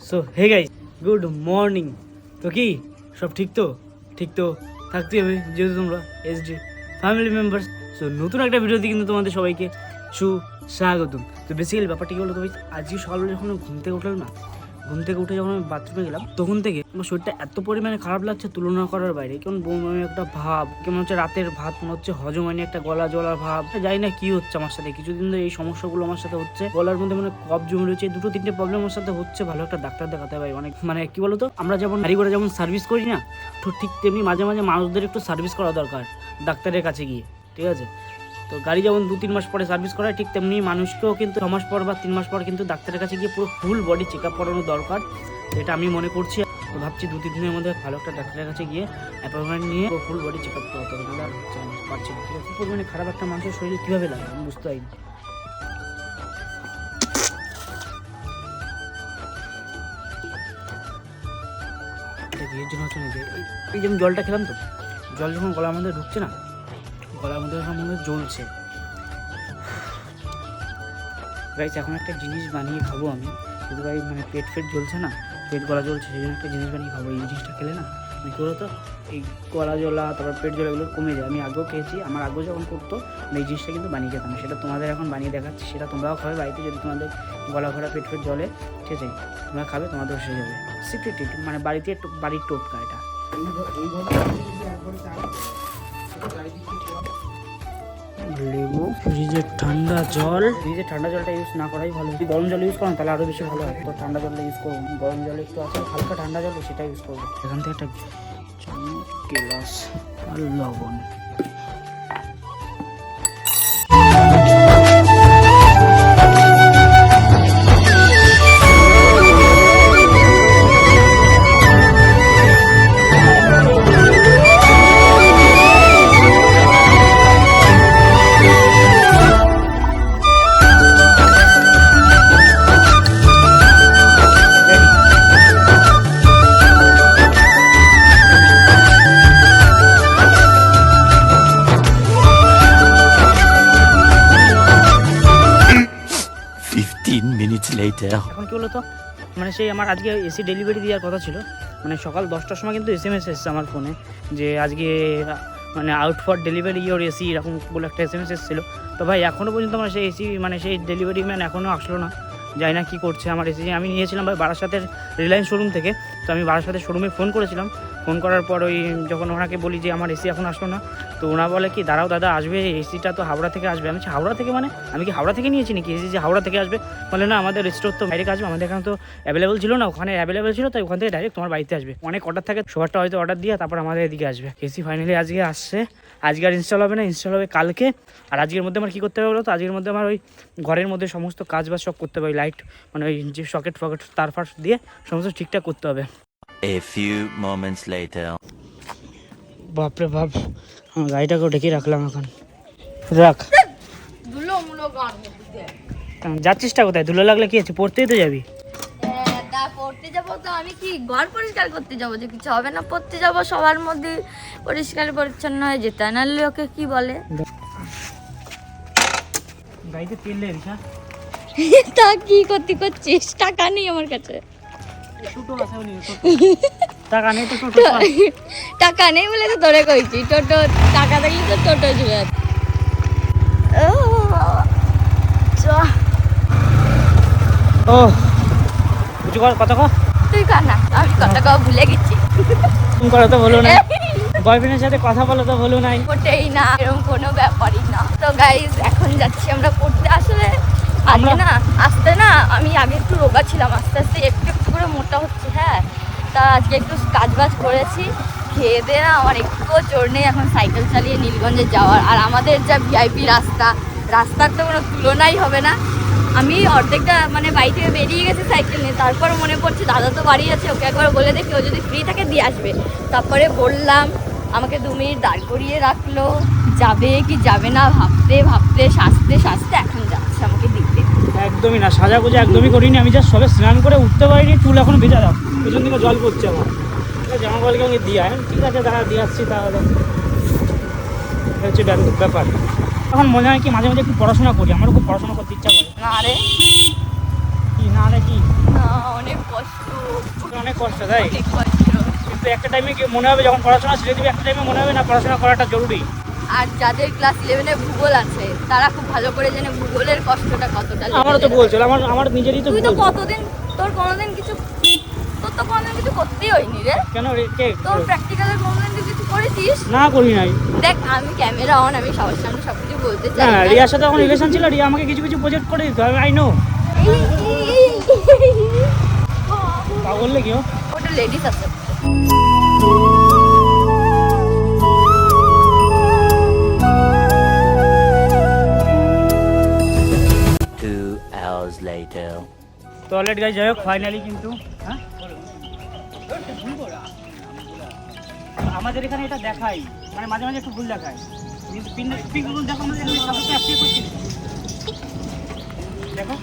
So hey guys good morning তো কি? সব ঠিক তো? ঠিক তো? থাকতে হবে, যেহেতু তোমরা এসডি ফ্যামিলি মেম্বার্স সো নতুন একটা ভিডিওতে কিন্তু তোমাদের সবাইকে সুস্বাগতম। তো বেসিক্যালি ব্যাপারটা কি বলতো তো আজকে সকালবেলা যখন ঘুম থেকে উঠলাম না ঘুম থেকে উঠে যখন আমি বাথরুমে গেলাম, তখন থেকে আমার শরীরটা এত পরিমাণে খারাপ লাগছে তুলনা করার বাইরে। কেমন বমি একটা ভাব, কেমন হচ্ছে রাতের ভাত, মনে হচ্ছে হজম হয়নি একটা গলা জলার ভাব। জানি না কি হচ্ছে আমার সাথে, কিছুদিন ধরে এই সমস্যাগুলো আমার সাথে হচ্ছে। গলার মধ্যে মানে কফ জমে রয়েছে দুটো তিনটে প্রবলেম আমার সাথে হচ্ছে, ভালো একটা ডাক্তার দেখাতে হবে অনেক মানে কি বলতো, আমরা যেমন গাড়ি করে যেমন সার্ভিস করি না ঠিক তেমনি মাঝে মাঝে মানুষদের একটু সার্ভিস করা দরকার, ডাক্তারের কাছে গিয়ে, ঠিক আছে? তো গাড়ি যেমন দু তিন মাস পরে সার্ভিস করায় ঠিক তেমনি মানুষকেও কিন্তু ছ মাস পর বা তিন মাস পর কিন্তু ডাক্তারের কাছে গিয়ে পুরো ফুল বডি চেক আপ করানো দরকার। এটা আমি মনে করছি। তো ভাবছি দু তিন দিনের মধ্যে ভালো একটা ডাক্তারের কাছে গিয়ে অ্যাপয়েন্টমেন্ট নিয়ে ফুল বডি চেক আপ করাতে হবে। না, পারছি না। ঠিক আছে পরিমাণে খারাপ একটা মানুষের শরীরে কীভাবে লাগে? আমি বুঝতে পারি না। জন্য হচ্ছে এই- এই যে আমি জলটা খেলাম তো জল যখন গলার মধ্যে ঢুকছে না গলার মধ্যে মধ্যে জ্বলছে। গাইস এখন একটা জিনিস বানিয়ে খাব আমি। কিন্তু ভাই মানে পেট ফেট জ্বলছে না, পেট গলা জ্বলছে, সেই জন্য একটা জিনিস বানিয়ে খাব। এই জিনিসটা খেলে না মানে কী বলতো, এই গলা জ্বলা, তারপর পেট জ্বলা এগুলো কমে যায়। আমি আগেও খেয়েছি, আমার আগেও যখন করতো, আমি এই জিনিসটা কিন্তু বানিয়ে খেতাম। সেটা তোমাদের এখন বানিয়ে দেখাচ্ছি, সেটা তোমরাও খাবে বাড়িতে, যদি তোমাদের গলা ঘোরা পেট ফেট জ্বলে, ঠিক আছে, তোমরা খাবে, তোমাদের সেরে যাবে সিক্রেট মানে বাড়িতে বাড়ির টোটকা এটা। লেবু। ফ্রিজের ঠান্ডা জল। ফ্রিজের ঠান্ডা জলটা ইউজ না করাই ভালো। যদি গরম জল ইউজ করেন তাহলে আরও বেশি ভালো হয়। তো ঠান্ডা জলটা ইউজ করুন। গরম জল একটু আছে হালকা ঠান্ডা জল সেটা ইউজ করব এখান থেকে একটা গ্লাস আর লবণ। Later. এখন কি বলতো? মানে সেই আমার আজকে এসি ডেলিভারি দেওয়ার কথা ছিল। মানে সকাল দশটার সময় কিন্তু এস এম এস এসছে আমার ফোনে যে আজকে মানে out for delivery your AC এরকম বলে একটা এস এম এস এসেছিল। তো ভাই এখনও পর্যন্ত আমার সেই এসি মানে সেই ডেলিভারি ম্যান এখনও আসলো না। জানি না কী করছে আমার এসি আমি নিয়েছিলাম ভাই বারাসাতের রিলায়েন্স শোরুম থেকে। তো আমি বারাসাতের শোরুমে ফোন করেছিলাম। ফোন করার পর ওই যখন ওনাকে বলি যে আমার এসি এখন আসলো না তো ওনা বলে কি, দাঁড়াও দাদা, আসবে, এসিটা তো হাওড়া থেকে আসবে। আমি হাওড়া থেকে মানে? আমি কি হাওড়া থেকে নিয়েছি নাকি? এসি যে হাওড়া থেকে আসবে? বলে, না, আমাদের স্টোর তো বাইরে আসবে আমাদের এখানে তো অ্যাভেলেবল ছিল না, ওখানে অ্যাভেলেবল ছিল, তাই ওখান থেকে ডাইরেক্ট তোমার বাড়িতে আসবে। অনেক অর্ডার থাকে সবারটা হয়তো অর্ডার দিয়ে তারপর আমাদের এদিকে আসবে। এসি ফাইনালি আজকে আসছে। আজকে আর ইনস্টল হবে না ইনস্টল হবে কালকে। আর আজকের মধ্যে আমার কী করতে হবে বলো তো? আজকের মধ্যে আমার ওই ঘরের মধ্যে সমস্ত কাজ বাজ সব করতে হবে লাইট মানে ওই যে সকেট ফকেট, তার ফার দিয়ে সমস্ত ঠিকঠাক করতে হবে। A few moments later. বাপরে বাপ। আমার গাড়িটাকেও ডেকে রাখলাম এখন। রাখ। ধুলো মুলো গান যাচ্ছিস টা কোথায়? ধুলো লাগলে কি আছে? পড়তেই তো যাবি। তা পড়তে যাব তো। আমি কি ঘর পরিষ্কার করতে যাব যে কিছু হবে না? পড়তে যাব সবার মধ্যে। পরিষ্কার পরিচ্ছন্ন হয়ে যেতে হয়। নাহলে ওকে কি বলে? গাড়িতে তেল নেই রিসা তা কি করতে করছিস? টাকা নেই আমার কাছে। ছোটো আছে উনি টাকা নেই তো টোটো টাকা নেই বলে তো তোরে কইছি টোটো টাকা থাকলে তো টোটো চলে ও কিছু কর কথা কর তুই কর না আমি কথা কও ভুলে গেছি। তুমি করো তো বলো না বয়ফ্রেন্ডের সাথে কথা বলো তো বলো নাই। মোটেই না এরকম কোনো ব্যাপারই না। তো গাইজ এখন যাচ্ছি আমরা পড়তে। আসলে আমরা- না আসতে না আমি আগে একটু রোগা ছিলাম আস্তে আস্তে একটু একটু করে মোটা হচ্ছে হ্যাঁ। তা আজকে একটু কাজ বাজ করেছি। খেয়ে দিয়ে আমার একটুও জোর নেই, এখন সাইকেল চালিয়ে নীলগঞ্জে যাওয়ার। আর আমাদের যা ভিআইপি রাস্তা, রাস্তার তো কোনো তুলনাই হবে না। আমি অর্ধেকটা মানে বাড়ি থেকে বেরিয়ে গেছে সাইকেল নিয়ে, তারপর মনে পড়ছে দাদা তো বাড়ি আছে, ওকে একবার বলে দেখি, ও যদি ফ্রি থাকে দিয়ে আসবে। তারপরে বললাম, আমাকে দু মিনিট দাঁড় করিয়ে রাখল। যাবে কি যাবে না, ভাবতে ভাবতে, সাজতে সাজতে এখন যাচ্ছে আমাকে দিতে একদমই না সাজা গুজা একদমই করিনি, আমি জাস্ট সবে স্নান করে উঠতে পারিনি, চুল এখন ভেজা দাও। পেছন দিকে জল পড়ছে আমার। জামা কাপড়কে আমি দিয়ে আয়। ঠিক আছে দাঁড়া দিয়ে আসছি তাহলে। এটা হচ্ছে ব্যাপার। এখন মনে হয় কি মাঝে মাঝে একটু পড়াশোনা করি আমারও খুব পড়াশোনা করতে ইচ্ছা করে। না রে। কি না রে কি? না অনেক কষ্ট। অনেক কষ্ট তাই। কিন্তু একটা টাইমে কি মনে হবে যখন পড়াশোনা ছেড়ে দিবে একটা টাইমে মনে হবে না পড়াশোনা করাটা জরুরি? আর যাদের ক্লাস ইলেভেনে ভূগোল আছে তারা খুব ভালো করে জানে ভূগোলের কষ্টটা কতটা। আমারও তো বলছিল আমার আমার নিজেরই তো তুই তো। কতদিন তোর কোনোদিন কিছু তো কোনোদিন কিছু করতেই হয়নি রে। কেন রে? কে? তোর প্র্যাকটিক্যালের কোনোদিন কিছু করেছিস? না করি নাই। দেখ আমি ক্যামেরা অন আমি সবার সামনে সব কিছু বলতে চাই। না। রিয়ার সাথে আমার রিলেশন ছিল রিয়া আমাকে কিছু কিছু প্রজেক্ট করে দিত আই নো পাগল লেগে ও? ওটা লেডিস আছে। Hours later. তো অলরেডি গাইজ যাই হোক ফাইনালি কিন্তু হ্যাঁ? আমাদের এখানে এটা দেখাই মানে মাঝে মাঝে একটু ভুল দেখায়। কিন্তু দেখো করছি। দেখো।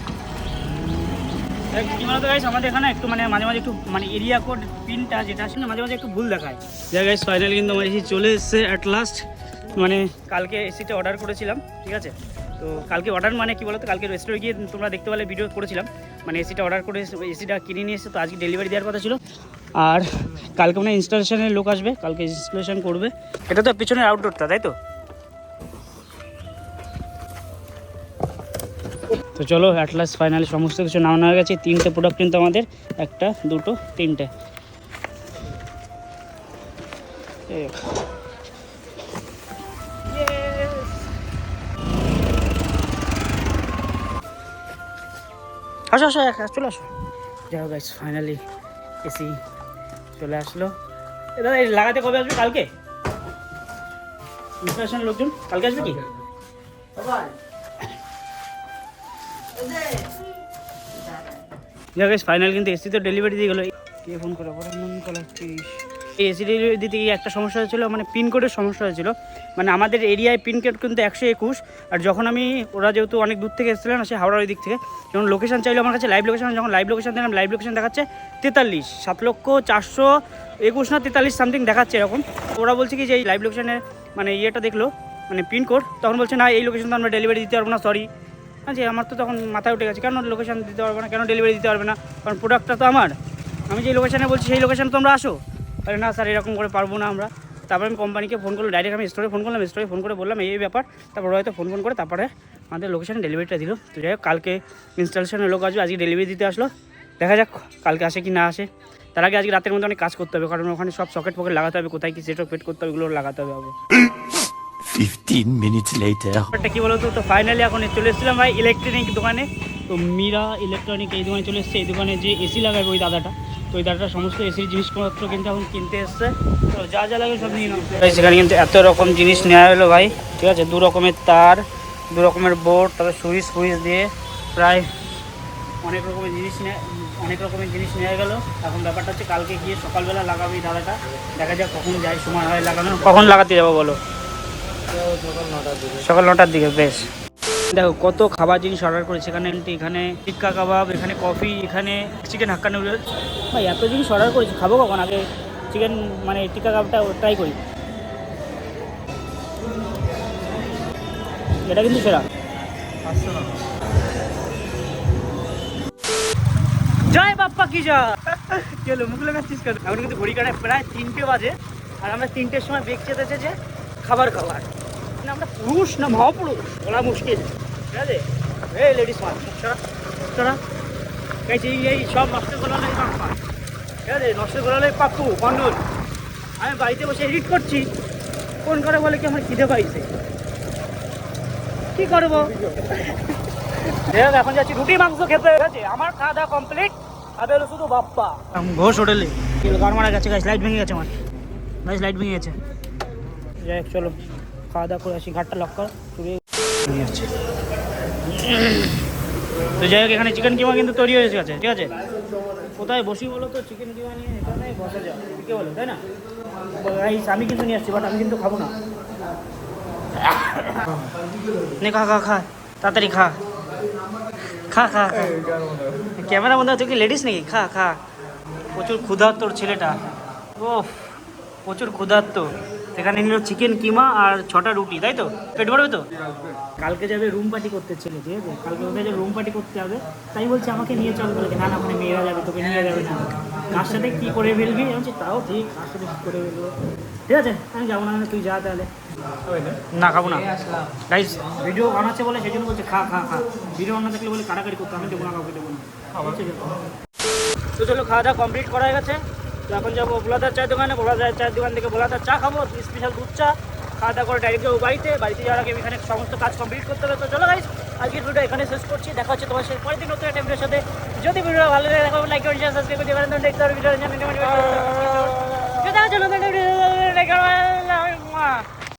বলতো গাইস আমাদের এখানে একটু মানে মাঝে মাঝে একটু মানে এরিয়া কোড পিনটা যেটা মাঝে মাঝে একটু ভুল দেখায়। ফাইনালি কিন্তু এসি চলে অ্যাট লাস্ট মানে কালকে এসিটা অর্ডার করেছিলাম, ঠিক আছে? তো কালকে অর্ডার মানে কি বলতো, কালকে রেস্টুরেন্টে গিয়ে তোমরা দেখতে পেলে ভিডিও করেছিলাম। মানে এসিটা অর্ডার করে এসিটা কিনে নিয়ে এসে তো আজকে ডেলিভারি দেওয়ার কথা ছিল। আর কালকে মানে ইনস্টলেশনের লোক আসবে, কালকে ইনস্টলেশন করবে। এটা তো পিছনের আউটডোরটা তাই তো? তো চলো অ্যাট লাস্ট ফাইনালি সমস্ত কিছু নামানো হয়ে গেছে। তিনটে প্রোডাক্ট কিন্তু আমাদের, একটা, দুটো, তিনটে। আসো আসো চলে আসো। যাও গাইস ফাইনালি এসি চলে আসলো। দাদা এই লাগাতে কবে আসবে? কালকে? ইনস্টলেশন লোকজন কালকে আসবে কি? যাক গাইস ফাইনাল কিন্তু এসি তো ডেলিভারি দিয়ে গেলো। কে ফোন করে? বড় মন কলা এই দিতে গিয়ে একটা সমস্যা হয়েছিল মানে পিনকোডের সমস্যা হয়েছিল। মানে আমাদের এরিয়ায় পিনকোড কিন্তু একশো একুশ, আর যখন আমি, ওরা যেহেতু অনেক দূর থেকে এসেছিলেন, সে হাওড়ার ওই দিক থেকে, যখন লোকেশান চাইলো আমার কাছে লাইভ লোকেশান যখন লাইভ লোকেশান দেখলাম লাইভ লোকেশান দেখাচ্ছে তেতাল্লিশ, সাত লক্ষ চারশো একুশ না তেতাল্লিশ সামথিং দেখাচ্ছে এরকম। ওরা বলছে কি যে এই লাইভ লোকেশনের মানে ইয়েটা দেখল মানে পিনকোড তখন বলছে, না, এই লোকেশন তো আমরা ডেলিভারি দিতে পারব না সরি আচ্ছা আমার তো তখন মাথায় উঠে গেছে, কেন লোকেশান দিতে পারবে না, কেন ডেলিভারি দিতে পারবে না? কারণ প্রোডাক্টটা তো আমার। আমি যে লোকেশানে বলছি, সেই লোকেশানে তোমরা আসো। আরে না স্যার এরকম করে পারব না আমরা। তারপর আমি কোম্পানিকে ফোন করল ডাইরেক্ট আমি স্টোরে ফোন করলাম স্টোরে ফোন করে বললাম এই ব্যাপার। তারপর হয়তো ফোন ফোন করে তারপরে আমাদের লোকেশানে ডেলিভারিটা দিল। তো যাই হোক কালকে ইনস্টলেশনের লোক আসবে আজকে ডেলিভারি দিতে আসলো। দেখা যাক কালকে আসে কি না আসে। তার আগে আজকে রাতের মধ্যে অনেক কাজ করতে হবে কারণ ওখানে সব সকেট ফকেট লাগাতে হবে কোথায় কি সেটক ফিট করতে হবে এগুলো লাগাতে হবে আবার। Fifteen minutes later. ব্যাপারটা কি বলতো তো ফাইনালি এখন চলে এসেছিলাম ভাই ইলেকট্রনিক দোকানে। তো মীরা ইলেকট্রনিক এই দোকানে চলে এসেছে এই দোকানে যে এসি লাগাবে ওই দাদাটা। তো দাদাটা সমস্ত এসির জিনিসপত্র কিন্তু এখন কিনতে এসছে। তো যা যা লাগে সব নিয়ে নাও। সেখানে কিন্তু এত রকম জিনিস নেওয়া হলো ভাই, ঠিক আছে? দু রকমের তার, দু রকমের বোর্ড, তারপর সুইচ ফুইচ দিয়ে প্রায় অনেক রকমের জিনিস অনেক রকমের জিনিস নেওয়া গেল। এখন ব্যাপারটা হচ্ছে কালকে গিয়ে সকালবেলা লাগাবে এই দাদাটা দেখা যাক কখন যায়, সময় হয় লাগানো কখন লাগাতে যাব বলো? সকাল নটার দিকে। বেশ। দেখো কত খাবার জিনিস অর্ডার করেছে। এখানে এখানে টিক্কা কাবাব এখানে কফি এখানে চিকেন হাক্কা নুডলস ভাই এত জিনিস অর্ডার করেছি খাব কখন? আগে চিকেন মানে টিক্কা কাবাবটা ট্রাই করি। এটা কিন্তু সেরা। জয় বাপ্পা কি যা চলো মুখ লাগাচ্ছিস কেন এখন কিন্তু ঘড়ি কাটায় প্রায় তিনটে বাজে আর আমরা তিনটের সময় বেগ চেতেছে যে খাবার খাবার আমরা পুরুষ না মহাপুরুষ বলা মুশকিল। ঠিক আছে এই লেডিস চড়া চড়া এই সব নষ্ট করালে কাকা ঠিক আছে? নষ্ট পাপ্পু মন্ডল আমি বাড়িতে বসে এডিট করছি। ফোন করে বলে কি আমার খিদে পাইছে? কি করব? এখন যাচ্ছি রুটি মাংস খেতে। ঠিক আছে? আমার খাওয়া দাওয়া কমপ্লিট খাবে হলো শুধু বাপ্পা। ঘোষ হোটেলে। গান মারা গেছে গাছ লাইট ভেঙে গেছে আমার। গাছ লাইট ভেঙে গেছে। যাই চলো। খাওয়া দাওয়া করে আসি ঘাটটা লক কর। ভেঙে যাচ্ছে তো যাই হোক, এখানে চিকেন কিমা কিন্তু তৈরি হয়ে গেছে, ঠিক আছে? কোথায় বসি বলো তো চিকেন কিমা নিয়ে এখানে বসা যায় কে বলে, তাই না? রাইস আমি কিন্তু নিয়ে আসছি বাট আমি কিন্তু খাব না। নে, খা খা খা, তাড়াতাড়ি খা। খা খা ক্যামেরা মধ্যে তুই কি লেডিস নাকি? খা খা। প্রচুর ক্ষুধার্ত তোর ছেলেটা। ও প্রচুর ক্ষুধার্ত। সেখানে নিল চিকেন কিমা আর ছটা রুটি তাই তো? পেট ভরবে তো? কালকে যাবে রুম পার্টি করতে ছেলে ঠিক আছে? কালকে ওদের রুম পার্টি করতে হবে। তাই বলছে আমাকে নিয়ে চল। বলে না না ওখানে মেয়েরা যাবে তোকে নিয়ে যাবে না। কার সাথে কী করে ফেলবি? আমি তাও ঠিক কার সাথে কী করে ফেলব? ঠিক আছে আমি যাব না তুই যা তাহলে। না খাব না। গাইস ভিডিও বানাচ্ছে বলে সেই জন্য বলছে খা খা খা। ভিডিও বানা থাকলে বলে কাটাকাটি করতে আমি দেবো না কাউকে দেবো না। তো চলো খাওয়া দাওয়া কমপ্লিট করা হয়ে গেছে। এখন যাব ভোলাদার চায়ের দোকানে ভোলাদার চায়ের দোকান থেকে ভোলাদার চা খাব স্পেশাল দুধ চা খাওয়া দাওয়া করে ডাইরেক্ট যাব বাড়িতে বাড়িতে যাওয়ার আগে এখানে সমস্ত কাজ কমপ্লিট করতে হবে তো চলো গাইস আজকের ভিডিও এখানে শেষ করছি দেখা হচ্ছে তোমার সেই পরের দিন নতুন একটা সাথে যদি ভিডিও ভালো লাগে দেখো লাইক করে সাবস্ক্রাইব করতে পারেন দেখতে হবে ভিডিও